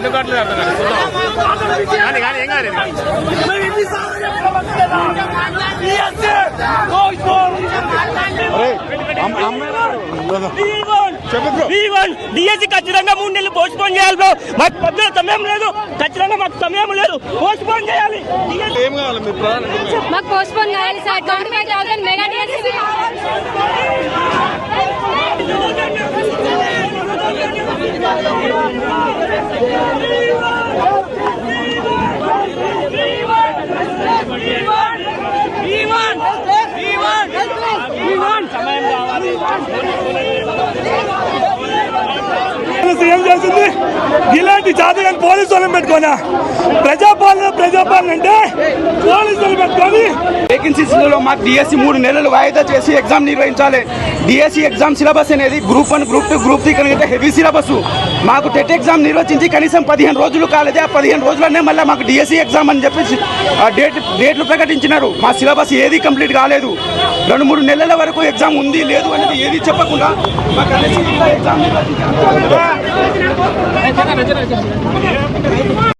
ఎందుకు అట్లేదు అర్థం కాదు చూద్దాం. కానీ కానీ ఏం కాదు డిఎస్సి ఖచ్చితంగా మూడు నెలలు పోస్ట్ పోన్ చేయాలి బ్రో. మాకు పొద్దున సమయం లేదు. ఖచ్చితంగా మాకు సమయం లేదు. పోస్ట్ పోన్ చేయాలి. ఏం కావాలి మీ ప్రధాన మాకు పోస్ట్ పోన్ కావాలి సార్. మెగా డిఎస్సీ సీఎం చేసింది? ఇలాంటి జాతకాన్ని పోలీసు వాళ్ళని పెట్టుకోనా? ప్రజాపాలన ప్రజాపాలన అంటే పోలీసులు పెట్టుకొని వేకెన్సీస్లలో మాకు డిఎస్సి మూడు నెలలు వాయిదా చేసి ఎగ్జామ్ నిర్వహించాలి. డిఎస్సి ఎగ్జామ్ సిలబస్ అనేది group one group two group three కనుక హెవీ సిలబస్ మాకు టెట్ ఎగ్జామ్ నిర్వహించి కనీసం పదిహేను రోజులు కాలేదు. ఆ పదిహేను రోజులనే మళ్ళీ మాకు డిఎస్సి ఎగ్జామ్ అని చెప్పేసి ఆ డేట్ డేట్లు ప్రకటించినారు. మా సిలబస్ ఏది కంప్లీట్ కాలేదు. రెండు మూడు నెలల వరకు ఎగ్జామ్ ఉంది లేదు అనేది ఏది చెప్పకుండా మాకు ఎగ్జామ్ నిర్వహించారు.